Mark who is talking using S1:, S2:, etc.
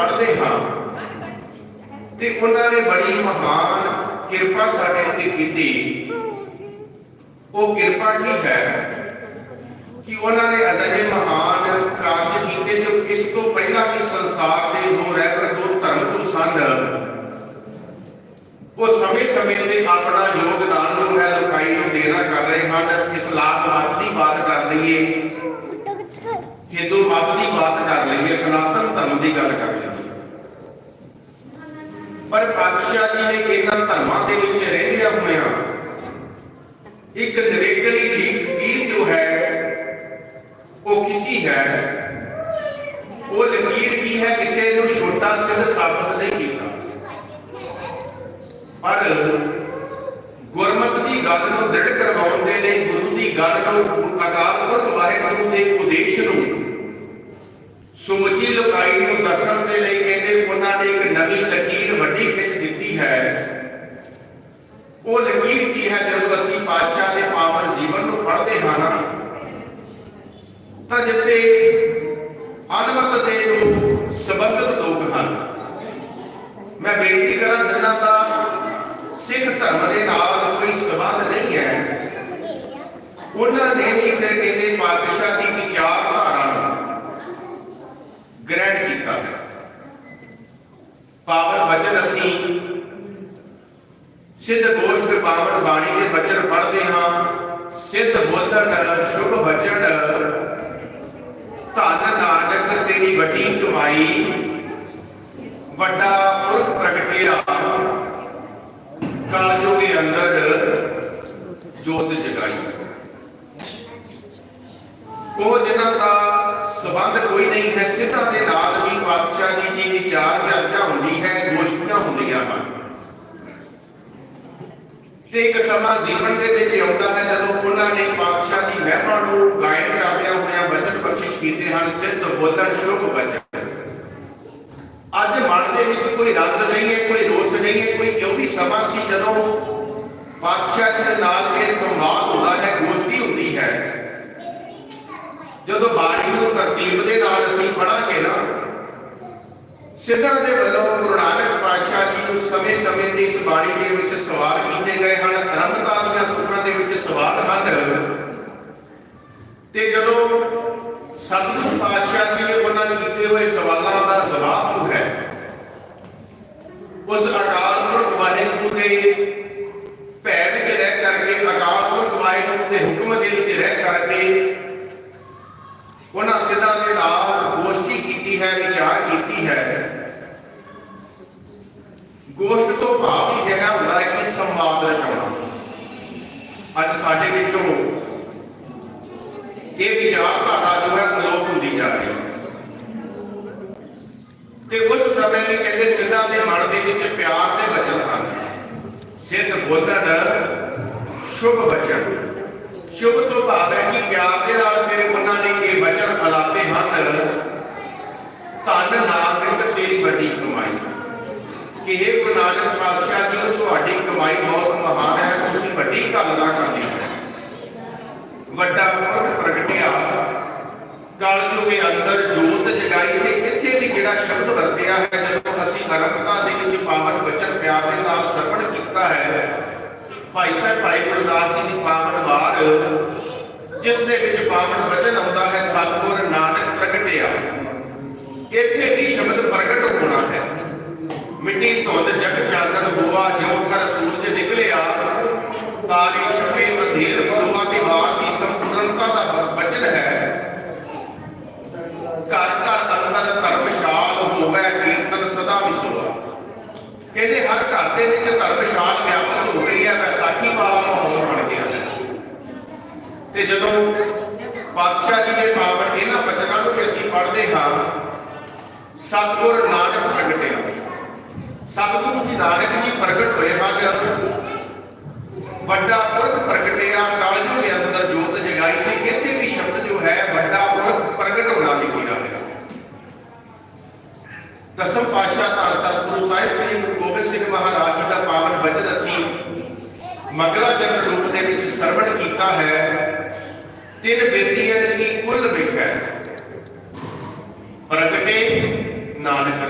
S1: ਪੜ੍ਹਦੇ ਹਾਂ। ਤੇ ਉਹਨਾਂ ਨੇ ਬੜੀ ਮਹਾਨ ਕਿਰਪਾ ਸਾਡੇ ਉੱਤੇ ਕੀਤੀ। ਉਹ ਕਿਰਪਾ ਕੀ ਹੈ? ਕਿ ਉਹਨਾਂ ਨੇ ਅਜਿਹੇ ਮਹਾਨ ਕਾਰਜ ਕੀਤੇ ਜੋ ਇਸ ਤੋਂ ਪਹਿਲਾਂ ਵੀ ਸੰਸਾਰ ਦੇ ਦੋ ਰਹਿਬਰ, ਦੋ ਧਰਮ ਤੋਂ ਸਨ। ਉਹ ਸਮੇਂ-ਸਮੇਂ ਤੇ ਆਪਣਾ ਯੋਗਦਾਨ ਜੋ ਹੈ ਲੋਕਾਈ ਨੂੰ ਦੇਣਾ ਕਰ ਰਹੇ ਹਨ। ਇਸਲਾਮ ਮਤ ਦੀ ਬਾਤ ਕਰ ਲਈਏ। ਹਿੰਦੂ ਮਤ ਦੀ ਬਾਤ ਕਰ ਲਈਏ, ਸਨਾਤਨ ਦੀ ਗੱਲ ਕਰ ਲਈਏ ਪਰ ਪਾਤਸ਼ਾਹ ਜੀ ਨੇ ਇਹਨਾਂ ਧਰਮਾਂ ਦੇ ਵਿੱਚ ਰਹਿੰਦਿਆਂ ਹੋਇਆਂ ਇੱਕ ਨਿਰੇਕਲੀ ਲਕੀਰ ਜੋ ਹੈ, ਉਹ ਖਿੱਚੀ ਹੈ। ਉਹ ਲਕੀਰ ਕੀ ਹੈ ਕਿਸੇ ਨੂੰ ਛੋਟਾ ਸਿਰ ਸਾਬਤ ਨਹੀਂ ਕੀਤਾ। ਪਰ ਗੁਰਮਤ ਦੀ ਗੱਲ ਨੂੰ ਦ੍ਰਿੜ ਕਰਵਾਉਣ ਦੇ ਲਈ ਗੁਰੂ ਦੀ ਗੱਲ ਨੂੰ ਅਕਾਲ ਪੁਰਖ ਵਾਹਿਗੁਰੂ ਦੇ ਉਦੇਸ਼ ਨੂੰ ਸਮੁੱਚੀ ਲੋਕਾਈ ਨੂੰ ਦੱਸਣ ਦੇ ਲਈ ਕਹਿੰਦੇ ਉਹਨਾਂ ਨੇ ਇੱਕ ਨਵੀਂ ਲਕੀਰ ਵੱਡੀ ਖਿੱਚ ਦਿੱਤੀ ਹੈ। ਉਹ ਲਕੀਰ ਕੀ ਹੈ ਜਦੋਂ ਅਸੀਂ ਪਾਤਸ਼ਾਹ ਦੇ ਪਾਵਨ ਜੀਵਨ ਨੂੰ ਪੜ੍ਹਦੇ ਹਾਂ ਨਾ, ਤਾਂ ਜਿੱਥੇ ਅਨਮਤ ਦੇ ਜੋ ਸੰਬੰਧਿਤ ਲੋਕ ਹਨ। ਮੈਂ ਬੇਨਤੀ ਕਰਾਂ ਜਿਨ੍ਹਾਂ ਦਾ ਸਿੱਖ ਧਰਮ ਦੇ ਨਾਲ ਕੋਈ ਸੰਬੰਧ ਨਹੀਂ ਹੈ, ਉਹਨਾਂ ਨੇ ਵੀ ਫਿਰ ਕਹਿੰਦੇ ਪਾਤਸ਼ਾਹ ਦੀ ਵਿਚਾਰਧਾਰਾ ਨੂੰ ਗ੍ਰਹਿਣ ਕੀਤਾ। ਹੈ ਪਾਵਨ ਵਚਨ ਅਸੀਂ ਸਿੱਧ ਗੋਸ਼ਟ ਪਾਵਨ ਬਾਣੀ ਦੇ ਵਚਨ ਪੜ੍ਹਦੇ ਹਾਂ। ਸਿੱਧ ਬੋਧਨ ਸ਼ੁਭ ਵਚਨ, ਧੰਨ ਨਾਨਕ ਤੇਰੀ ਵੱਡੀ ਕਮਾਈ, ਵੱਡਾ ਪੁਰਖ ਪ੍ਰਗਟਿਆ ਕਲਯੁਗ ਦੇ ਅੰਦਰ ਜੋਤ ਜਗਾਈ। ਉਹ ਜਿਨ੍ਹਾਂ ਦਾ ਸਬੰਧ ਕੋਈ ਨਹੀਂ ਹੈ। ਸਿੱਧਾ ਦੇ ਨਾਲ ਵੀ ਪਾਤਸ਼ਾਹ ਜੀ ਦੀ ਵਿਚਾਰ ਚਰਚਾ ਹੁੰਦੀ ਹੈ, ਗੋਸ਼ਟੀਆਂ ਹੁੰਦੀਆਂ ਹਨ। ਤੇ ਇੱਕ ਸਮਾਂ ਜੀਵਨ ਦੇ ਵਿੱਚ ਆਉਂਦਾ ਹੈ ਜਦੋਂ ਉਹਨਾਂ ਨੇ ਪਾਤਸ਼ਾਹ ਦੀ ਮਹਿਮਾ ਨੂੰ ਗਾਇਨ ਕਰਦਿਆਂ ਹੋਇਆਂ ਬਚਨ ਬਖਸ਼ਿਸ਼ ਕੀਤੇ ਹਨ, ਸਿੱਧ ਬੋਲਣ, ਸ਼ੁਭ ਬਚਨ। ਅੱਜ ਮਨ ਦੇ ਵਿੱਚ ਕੋਈ ਰੰਜ ਨਹੀਂ ਹੈ, ਕੋਈ ਰੋਸ ਨਹੀਂ ਹੈ, ਕੋਈ ਇਹ ਵੀ ਸਮਾਂ ਸੀ ਜਦੋਂ ਪਾਤਸ਼ਾਹ ਜੀ ਦੇ ਨਾਲ ਇਹ ਸੰਵਾਦ ਹੁੰਦਾ ਹੈ ਗੋਸ਼ਟੀ ਹੁੰਦੀ ਹੈ ਜਦੋਂ ਬਾਣੀ ਨੂੰ ਤਰਤੀਬ ਦੇ ਨਾਲ ਅਸੀਂ ਪੜਾਂਗੇ ਨਾ, ਸਿੱਧਾਂ ਦੇ ਵੱਲੋਂ ਗੁਰੂ ਨਾਨਕ ਪਾਤਸ਼ਾਹ ਜੀ ਨੂੰ ਸਮੇਂ-ਸਮੇਂ ਤੇ ਇਸ ਬਾਣੀ ਦੇ ਵਿੱਚ ਸਵਾਲ ਕੀਤੇ ਗਏ ਹਨ ਰੰਗਤਾ ਦੀਆਂ ਤੁਕਾਂ ਦੇ ਵਿੱਚ ਸਵਾਲ ਹਨ। ਤੇ ਜਦੋਂ ਸਤਿਗੁਰੂ ਪਾਤਸ਼ਾਹ ਜੀ ਨੇ ਉਹਨਾਂ ਕੀਤੇ ਹੋਏ ਸਵਾਲਾਂ ਦਾ ਜਵਾਬ ਹੈ, ਉਸ ਅਕਾਲ ਪੁਰਖ ਵਾਹਿਗੁਰੂ ਦੇ ਭੈ ਵਿੱਚ ਰਹਿ ਕਰਕੇ ਅਕਾਲ ਪੁਰਖ ਵਾਹਿਗੁਰੂ ਦੇ ਹੁਕਮ ਦੇ ਵਿੱਚ ਰਹਿ ਕਰਕੇ ਉਹਨਾਂ ਸਿੱਧਾਂ ਦੇ ਨਾਲ ਗੋਸ਼ਟੀ ਕੀਤੀ ਹੈ, ਵਿਚਾਰ ਕੀਤੀ ਹੈ। ਗੋਸ਼ਟ ਤੋਂ ਭਾਵ ਹੀ ਜਿਹੜਾ ਹੁੰਦਾ ਹੈ ਕਿ ਸੰਵਾਦ ਰਚਾਉਣਾ। ਅੱਜ ਸਾਡੇ ਵਿੱਚੋਂ ਇਹ ਵਿਚਾਰਧਾਰਾ ਜੋ ਹੈ, ਅਲੋਪ ਹੁੰਦੀ ਜਾ ਰਹੀ ਹੈ। ਤੇ ਉਸ ਸਮੇਂ ਵੀ ਕਹਿੰਦੇ ਸਿੱਧਾਂ ਦੇ ਮਨ ਦੇ ਵਿੱਚ ਪਿਆਰ ਦੇ ਬਚਨ ਹਨ। ਸਿੱਧ ਬੋਲਣ ਸ਼ੁਭ ਬਚਨ ਸ਼ੁਭ ਤੋਂ ਭਾਵ ਹੈ ਕਿ ਪਿਆਰ ਦੇ ਨਾਲ ਫਿਰ ਉਹਨਾਂ ਨੇ ਇਹ ਵਚਨ ਅਲਾਪੇ ਹਨ ਧੰਨ ਨਾਨਕ ਤੇਰੀ ਵੱਡੀ ਕਮਾਈ ਕਿ ਇਹ ਗੁਰੂ ਨਾਨਕ ਪਾਤਸ਼ਾਹ ਜੀ ਤੁਹਾਡੀ ਕਮਾਈ ਬਹੁਤ ਮਹਾਨ ਹੈ, ਤੁਸੀਂ ਵੱਡੀ ਗੱਲ ਕਰਨੀ ਹੈ ਵੱਡਾ ਪੁਰਖ ਪ੍ਰਗਟਿਆ, ਕਲਯੁਗ ਦੇ ਅੰਦਰ ਜੋਤ ਜਗਾਈ ਤੇ ਇੱਥੇ ਵੀ ਜਿਹੜਾ ਸ਼ਬਦ ਵਰਤਿਆ ਹੈ, ਜਦੋਂ ਅਸੀਂ ਅਰੰਭਤਾ ਦੇ ਵਿੱਚ ਪਾਵਨ ਬਚਨ ਪਿਆਰ ਦੇ ਨਾਲ ਸਰਵਣ ਕੀਤਾ ਹੈ, ਭਾਈ ਸਾਹਿਬ, ਭਾਈ ਗੁਰਦਾਸ ਜੀ ਦੀ ਪਾਵਨ ਵਾਰ, ਜਿਸ ਦੇ ਵਿੱਚ ਪਾਵਨ ਬਚਨ ਆਉਂਦਾ ਹੈ, ਸਤਿਗੁਰ ਨਾਨਕ ਪ੍ਰਗਟਿਆ। ਇੱਥੇ ਵੀ ਸ਼ਬਦ ਪ੍ਰਗਟ ਹੋਣਾ ਹੈ। ਮਿੱਟੀ ਧੁੰਦ ਜਗ ਚਾਨਣ ਹੋਆ, ਜਿਉ ਕਰ ਸੂਰਜ ਨਿਕਲਿਆ, ਤਾਰੀ ਛਪੇ ਅੰਧੇਰ ਪਲੋਆ ਦੀ ਦੀ ਸੰਪੂਰਨਤਾ ਦਾ ਬਚਨ ਹੈ। ਘਰ ਘਰ ਅੰਦਰ ਧਰਮਸ਼ਾਲ ਹੋਵੇ, ਕੀਰਤਨ ਸਦਾ ਵਿਸੋਆ ਕਹਿੰਦੇ ਹਰ ਘਰ ਦੇ ਵਿੱਚ ਧਰਮਸ਼ਾਲ ਵਿਆਪਤ ਹੋ ਰਹੀ ਹੈ ਵੈਸਾਖੀ ਵਾਲਾ ਮਾਹੌਲ ਬਣ ਗਿਆ। ਤੇ ਜਦੋਂ ਪਾਤਸ਼ਾਹ ਜੀ ਦੇ ਪਾਵਨ ਇਹਨਾਂ ਬਚਨਾਂ ਨੂੰ ਵੀ ਅਸੀਂ ਪੜ੍ਹਦੇ ਹਾਂ, ਸਤਿਗੁਰ ਨਾਨਕ ਪ੍ਰਗਟਿਆ। ਸਤਿਗੁਰੂ ਜੀ ਨਾਨਕ ਜੀ ਪ੍ਰਗਟ ਹੋਏ ਹਨ ਵੱਡਾ ਪੁਰਖ ਪ੍ਰਗਟਿਆ ਕਲਯੁਗ ਦੇ ਅੰਦਰ ਜੋਤ ਜਗਾਈ ਤੇ ਇੱਥੇ ਵੀ ਸ਼ਬਦ ਜੋ ਹੈ, ਵੱਡਾ ਪੁਰਖ ਪ੍ਰਗਟ ਹੋਣਾ ਲਿਖਿਆ ਹੈ। ਦਸਮ ਪਾਤਸ਼ਾਹ ਧੰਨ ਸਤਿਗੁਰੂ ਸਾਹਿਬ ਸ੍ਰੀ ਗੁਰੂ ਗੋਬਿੰਦ ਸਿੰਘ ਮਹਾਰਾਜ ਜੀ ਦਾ ਪਾਵਨ ਬਚਨ ਅਸੀਂ ਮੰਗਲਾ ਚਰਨ ਰੂਪ ਦੇ ਵਿੱਚ ਸਰਵਣ ਕੀਤਾ ਹੈ। ਤਿੰਨ ਬੇਦੀਆਂ ਕੀ ਕੁੱਲ ਵਿਖੈ ਪ੍ਰਗਟੇ ਨਾਨਕ।